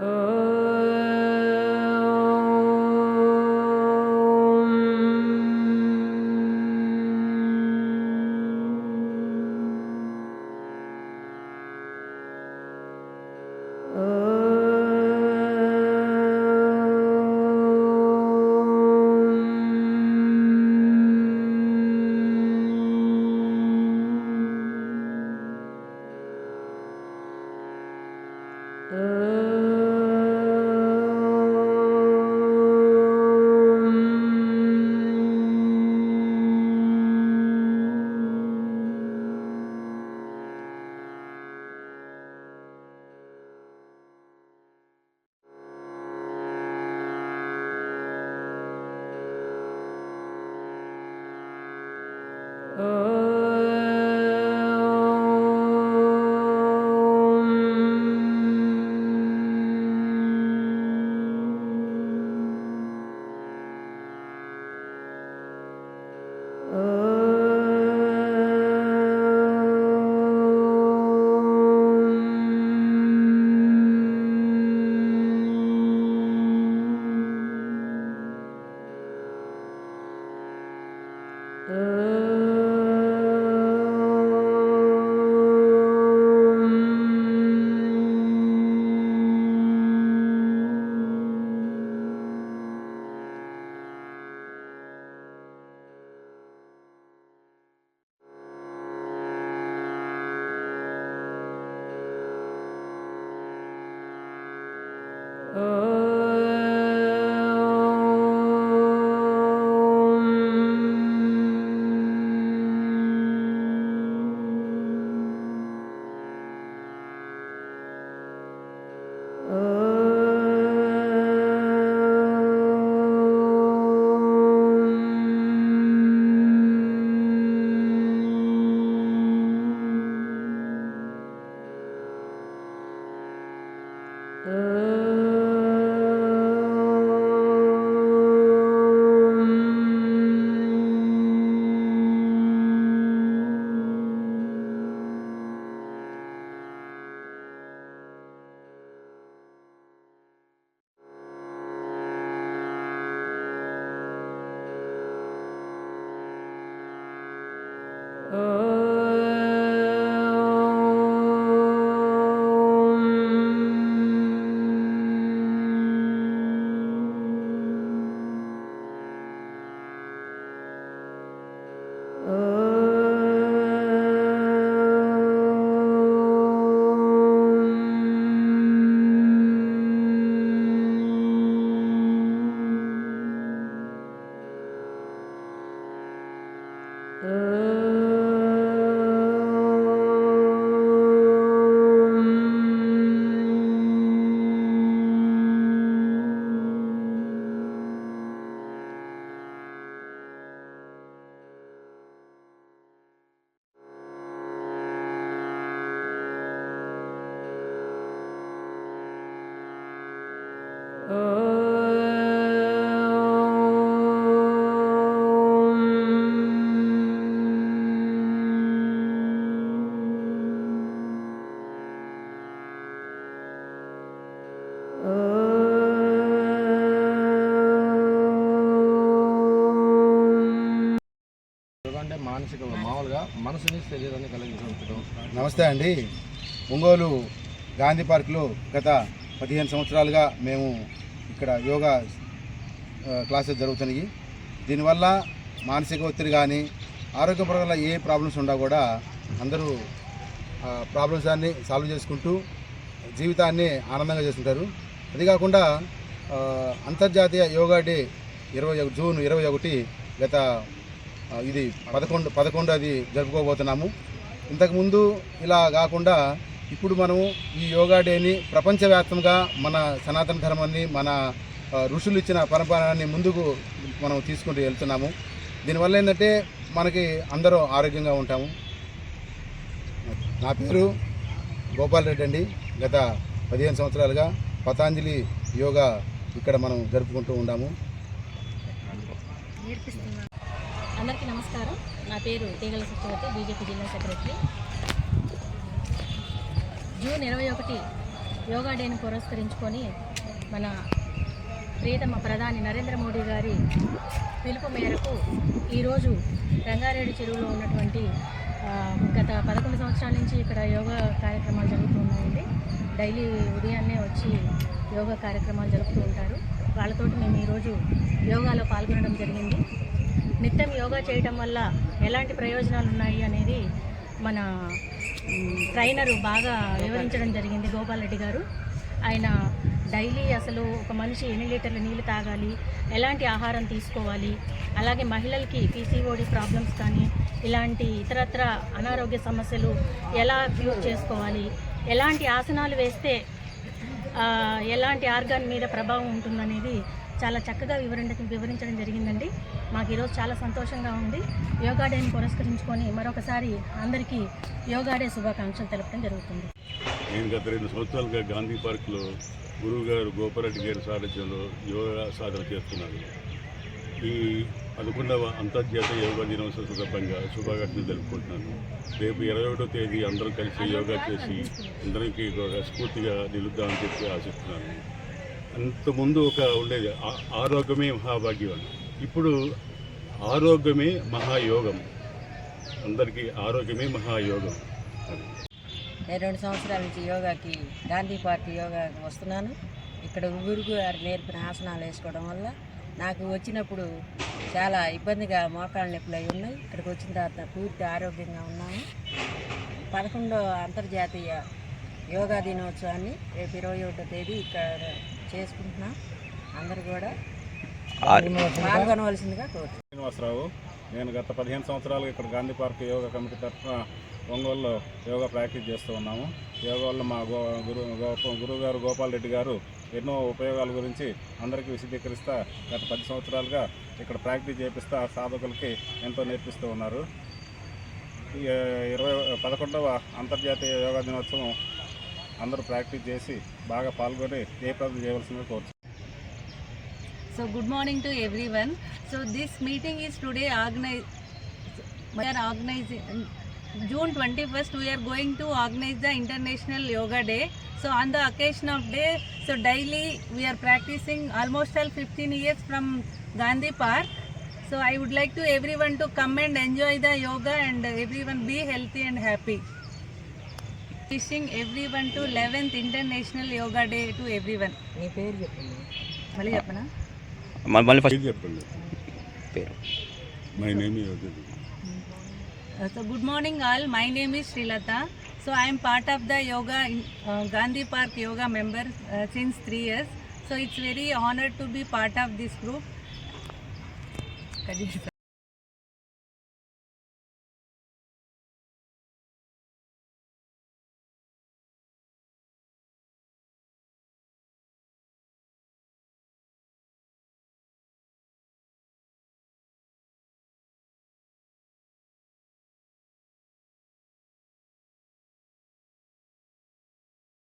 Oh. Yoga Oh. మానసిక మామూలుగా మనసుని శరీరాన్ని కలిగించడం. నమస్తే అండి. ఒంగోలు గాంధీ పార్క్లో గత పదిహేను సంవత్సరాలుగా మేము ఇక్కడ యోగా క్లాసెస్ జరుగుతున్నాయి. దీనివల్ల మానసిక ఒత్తిడి కానీ ఆరోగ్యపరంగా ఏ ప్రాబ్లమ్స్ ఉన్నా కూడా అందరూ ప్రాబ్లమ్స్ అన్ని సాల్వ్ చేసుకుంటూ జీవితాన్ని ఆనందంగా చేసుకుంటారు అది కాకుండా అంతర్జాతీయ యోగా డే ఇరవై ఒక- జూన్ ఇరవై ఒకటి గత ఇది పదకొండు పదకొండు అది జరుపుకోబోతున్నాము. ఇంతకుముందు ఇలా కాకుండా ఇప్పుడు మనము ఈ యోగా డేని ప్రపంచవ్యాప్తంగా మన సనాతన ధర్మాన్ని మన ఋషులు ఇచ్చిన పరంపరాన్ని ముందుకు మనం తీసుకుంటూ వెళ్తున్నాము. దీనివల్ల ఏంటంటే మనకి అందరూ ఆరోగ్యంగా ఉంటాము. నా పేరు గోపాల్ రెడ్డి అండి. గత పదిహేను సంవత్సరాలుగా పతాంజలి యోగా ఇక్కడ మనం జరుపుకుంటూ ఉన్నాము. అందరికీ నమస్కారం. నా పేరు తీగల సత్యవతి బీజేపీ జిల్లా సెక్రటరీ. జూన్ ఇరవై ఒకటి యోగా డేని పురస్కరించుకొని మన ప్రియతమ ప్రధాని నరేంద్ర మోడీ గారి పిలుపు మేరకు ఈరోజు రంగారెడ్డి చెరువులో ఉన్నటువంటి గత పదకొండు సంవత్సరాల నుంచి ఇక్కడ యోగా కార్యక్రమాలు జరుగుతూ ఉన్నాయండి. డైలీ ఉదయాన్నే వచ్చి యోగా కార్యక్రమాలు జరుపుతూ ఉంటారు. వాళ్ళతోటి మేము ఈరోజు యోగాలో పాల్గొనడం జరిగింది. నిత్యం యోగా చేయటం వల్ల ఎలాంటి ప్రయోజనాలు ఉన్నాయి అనేది మన ట్రైనరు బాగా వివరించడం జరిగింది గోపాల్ రెడ్డి గారు. ఆయన డైలీ అసలు ఒక మనిషి ఎన్ని లీటర్ల నీళ్ళు తాగాలి ఎలాంటి ఆహారం తీసుకోవాలి అలాగే మహిళలకి పీసీఓడి ప్రాబ్లమ్స్ కానీ ఇలాంటి ఇతరత్ర అనారోగ్య సమస్యలు ఎలా క్యూర్ చేసుకోవాలి ఎలాంటి ఆసనాలు వేస్తే ఎలాంటి ఆర్గాన్ మీద ప్రభావం ఉంటుందనేది చాలా చక్కగా వివరించ వివరించడం జరిగిందండి. మాకు ఈరోజు చాలా సంతోషంగా ఉంది. యోగా డేని పురస్కరించుకొని మరొకసారి అందరికీ యోగా డే శుభాకాంక్షలు తెలపడం జరుగుతుంది. నేను గత రెండు సంవత్సరాలుగా గాంధీ పార్క్లో గురువు గారు గారి సారథ్యంలో యోగా సాధన చేస్తున్నాను. ఈ పదకొండవ అంతర్జాతీయ యోగా దినోత్సవ సందర్భంగా శుభాకాంక్షలు తెలుపుకుంటున్నాను. రేపు ఇరవై ఒకటో తేదీ అందరం కలిసి యోగా చేసి అందరికీ స్ఫూర్తిగా నిలుద్దామని చెప్పి ఆశిస్తున్నాను. అంతకుముందు ఒక ఉండేది ఆరోగ్యమే మహాభాగ్యం. ఇప్పుడు ఆరోగ్యమే మహాయోగం. అందరికీ ఆరోగ్యమే మహాయోగం. నేను రెండు సంవత్సరాల నుంచి యోగాకి గాంధీ పార్క్ యోగా వస్తున్నాను. ఇక్కడ గురుగు గారు నేర్పిన ఆసనాలు వేసుకోవడం వల్ల నాకు వచ్చినప్పుడు చాలా ఇబ్బందిగా మోకాళ్ళ నొప్పులు అయి ఉన్నాయి. ఇక్కడికి వచ్చిన తర్వాత పూర్తి ఆరోగ్యంగా ఉన్నాము పదకొండో అంతర్జాతీయ యోగా దినోత్సవాన్ని రేపు ఇరవై ఒకటో తేదీ ఇక్కడ చేసుకుంటున్నాం. అందరు కూడా పాల్గొనవలసిందిగా కోరుతున్నాను. శ్రీనివాసరావు నేను గత పదిహేను సంవత్సరాలుగా ఇక్కడ గాంధీ పార్క్ యోగా కమిటీ తరఫున ఒంగోలులో యోగా ప్రాక్టీస్ చేస్తూ ఉన్నాము యోగా వల్ల మా గో గురు గోప గురువు గారు గోపాల్ రెడ్డి గారు ఎన్నో ఉపయోగాల గురించి అందరికీ విశదీకరిస్తా గత పది సంవత్సరాలుగా ఇక్కడ ప్రాక్టీస్ చేపిస్తా సాధకులకి ఎంతో నేర్పిస్తూ ఉన్నారు ఇరవై పదకొండవ అంతర్జాతీయ యోగా దినోత్సవం అందరూ ప్రాక్టీస్ చేసి బాగా పాల్గొని జయప్రదం చేయవలసిందిగా కోరుతున్నాను So good morning to everyone. So this meeting is today organized. We are organizing June 21st. We are going to organize the International Yoga Day. So on the occasion of day, so daily we are practicing almost all 15 years from Gandhi Park. So I would like to everyone to come and enjoy the yoga and everyone be healthy and happy. Wishing everyone to 11th International Yoga Day to everyone. నీ పేరు చెప్పండి మళ్ళీ చెప్పనా పేరు చెప్పండి my name Uh, so good morning all. My name is Srilata. So I am part of the yoga uh, Gandhi Park yoga member uh, since three years. So it's very honored to be part of this group.